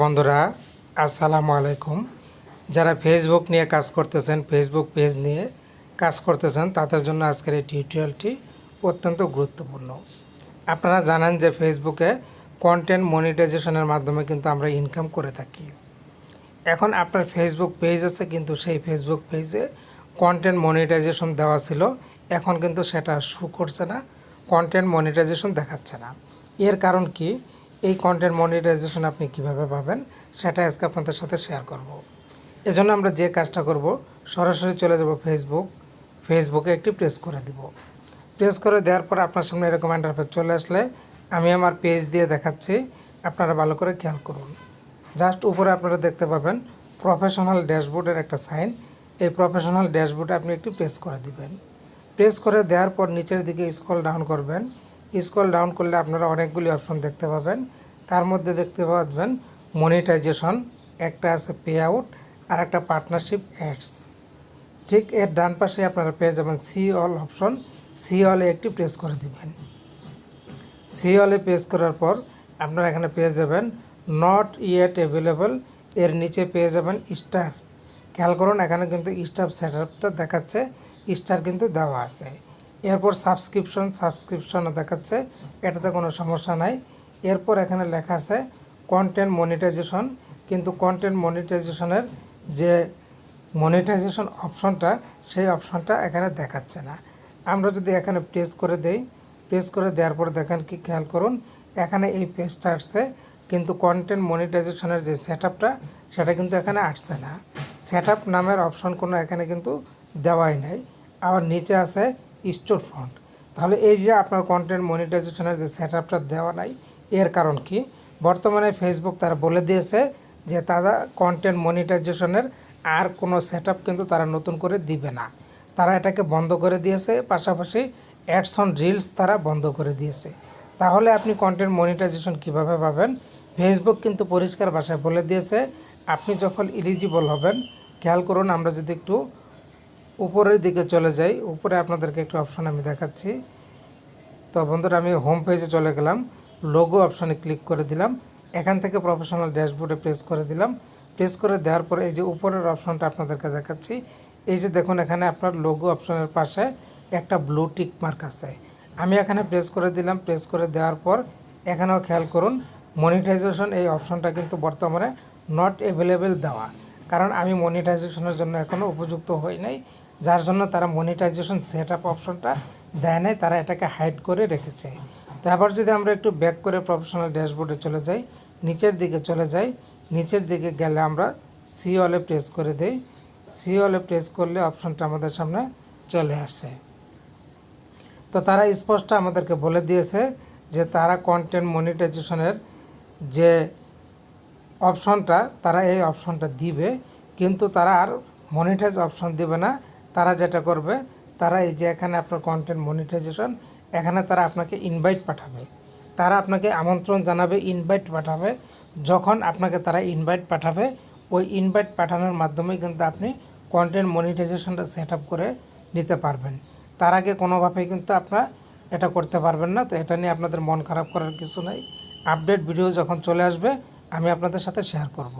বন্ধুরা, আসসালামু আলাইকুম। যারা ফেসবুক নিয়ে কাজ করতেছেন ফেসবুক পেজ নিয়ে কাজ করতেছেন, তাদের জন্য আজকের এই টিউটোরিয়ালটি অত্যন্ত গুরুত্বপূর্ণ। আপনারা জানেন যে ফেসবুকে কন্টেন্ট মনিটাইজেশনের মাধ্যমে কিন্তু আমরা ইনকাম করে থাকি। এখন আপনার ফেসবুক পেজ আছে, কিন্তু সেই ফেসবুক পেজে কন্টেন্ট মনিটাইজেশন দেওয়া ছিল। এখন কিন্তু সেটা শো করছে না কন্টেন্ট মনিটাইজেশন দেখাচ্ছে না। এর কারণ কি? এই কন্টেন্ট মনিটাইজেশন আপনি কীভাবে পাবেন, সেটা আজকে আপনাদের সাথে শেয়ার করব। এজন্য আমরা যে কাজটা করব, সরাসরি চলে যাব ফেসবুক ফেসবুকে একটি প্রেস করে দিব। প্রেস করে দেওয়ার পর আপনার সামনে এরকম ইন্টারফেস চলে আসলে আমি আমার পেজ দিয়ে দেখাচ্ছি, আপনারা ভালো করে খেয়াল করুন। জাস্ট উপরে আপনারা দেখতে পাবেন প্রফেশনাল ড্যাশবোর্ডের একটা সাইন এই প্রফেশনাল ড্যাশবোর্ডে আপনি একটি প্রেস করে দিবেন। প্রেস করে দেওয়ার পর নিচের দিকে স্ক্রল ডাউন করবেন। স্ক্রল ডাউন করলে আপনারা অনেকগুলি অপশন দেখতে পাবেন। তার মধ্যে দেখতে পাবেন মনিটাইজেশন, একটা আছে পে আউট, আর একটা পার্টনারশিপ অ্যাডস। ঠিক এর ডান পাশে আপনারা পেয়ে যাবেন সি অল অপশন। সি অলে একটি প্রেস করে দিবেন। সি অলে প্রেস করার পর আপনারা এখানে পেয়ে যাবেন নট ইয়েট অ্যাভেলেবল এর নিচে পেয়ে যাবেন স্টার খেয়াল করুন, এখানে কিন্তু স্টার সেট আপটা দেখাচ্ছে। স্টার কিন্তু দেওয়া আছে। এরপর সাবস্ক্রিপশন সাবস্ক্রিপশনও দেখাচ্ছে, এটাতে কোনো সমস্যা নাই। এরপর এখানে লেখা আছে কন্টেন্ট মনিটাইজেশন কিন্তু কন্টেন্ট মনিটাইজেশনের যে মনিটাইজেশন অপশনটা সেই অপশনটা এখানে দেখাচ্ছে না। আমরা যদি এখানে প্রেস করে দেই প্রেস করে দেওয়ার পর দেখেন কি খেয়াল করুন, এখানে এই পেজটা আসছে, কিন্তু কন্টেন্ট মনিটাইজেশনের যে সেট সেটা কিন্তু এখানে আসছে না। সেট নামের অপশন কোনো এখানে কিন্তু দেওয়াই নাই। আবার নিচে আছে স্টোর ফ্রন্ট। তাহলে এই যে আপনার কন্টেন্ট মনিটাইজেশনের যে সেট আপটা দেওয়া নাই, এর কারণ কি? বর্তমানে ফেসবুক তারা বলে দিয়েছে যে তারা কন্টেন্ট মনিটাইজেশনের আর কোনো সেট কিন্তু তারা নতুন করে দিবে না। তারা এটাকে বন্ধ করে দিয়েছে, পাশাপাশি অ্যাডস রিলস তারা বন্ধ করে দিয়েছে। তাহলে আপনি কন্টেন্ট মনিটাইজেশন কীভাবে পাবেন? ফেসবুক কিন্তু পরিষ্কার ভাষায় বলে দিয়েছে, আপনি যখন ইলিজিবল হবেন, খেয়াল করুন আমরা যদি একটু উপরের দিকে চলে যাই। উপরে আপনাদেরকে একটু অপশন আমি দেখাচ্ছি। তো বন্ধুরা, আমি হোম পেজে চলে গেলাম। লোগো অপশনে ক্লিক করে দিলাম। এখান থেকে প্রফেশনাল ড্যাশবোর্ডে প্রেস করে দিলাম। প্রেস করে দেওয়ার পরে এই যে উপরের অপশনটা আপনাদেরকে দেখাচ্ছি। এই যে দেখুন, এখানে আপনার লোগো অপশনের পাশে একটা ব্লু টিক মার্ক আছে। আমি এখানে প্রেস করে দিলাম। প্রেস করে দেওয়ার পর এখানেও খেয়াল করুন মনিটাইজেশন এই অপশনটা কিন্তু বর্তমানে নট অ্যাভেলেবেল দেওয়া। কারণ আমি মনিটাইজেশনের জন্য এখনও উপযুক্ত হই নাই। যার জন্য তারা মনিটাইজেশন সেট আপ অপশনটা দেয় নাই, তারা এটাকে হাইড করে রেখেছে। তো আবার যদি আমরা একটু ব্যাক করে প্রফেশনাল ড্যাশবোর্ডে চলে যাই, নিচের দিকে চলে যাই, নিচের দিকে গেলে আমরা সি অলে প্রেস করে দেই। সি অলে প্রেস করলে অপশনটা আমাদের সামনে চলে আসে। তো তারা স্পষ্ট আমাদেরকে বলে দিয়েছে যে তারা কন্টেন্ট মনিটাইজেশনের যে অপশনটা তারা এই অপশনটা দিবে, কিন্তু তারা আর মনিটাইজ অপশন দিবে না। তারা যেটা করবে, তারা এই যে এখানে আপনার কন্টেন্ট মনিটাইজেশন এখানে তারা আপনাকে ইনভাইট পাঠাবে। তারা আপনাকে আমন্ত্রণ জানাবে ইনভাইট পাঠাবে। যখন আপনাকে তারা ইনভাইট পাঠাবে, ওই ইনভাইট পাঠানোর মাধ্যমে কিন্তু আপনি কন্টেন্ট মনিটাইজেশনটা সেট আপ করে নিতে পারবেন। তার আগে কোনোভাবেই কিন্তু আপনার এটা করতে পারবেন না। তো এটা নিয়ে আপনাদের মন খারাপ করার কিছু নাই। আপডেট ভিডিও যখন চলে আসবে, আমি আপনাদের সাথে শেয়ার করব।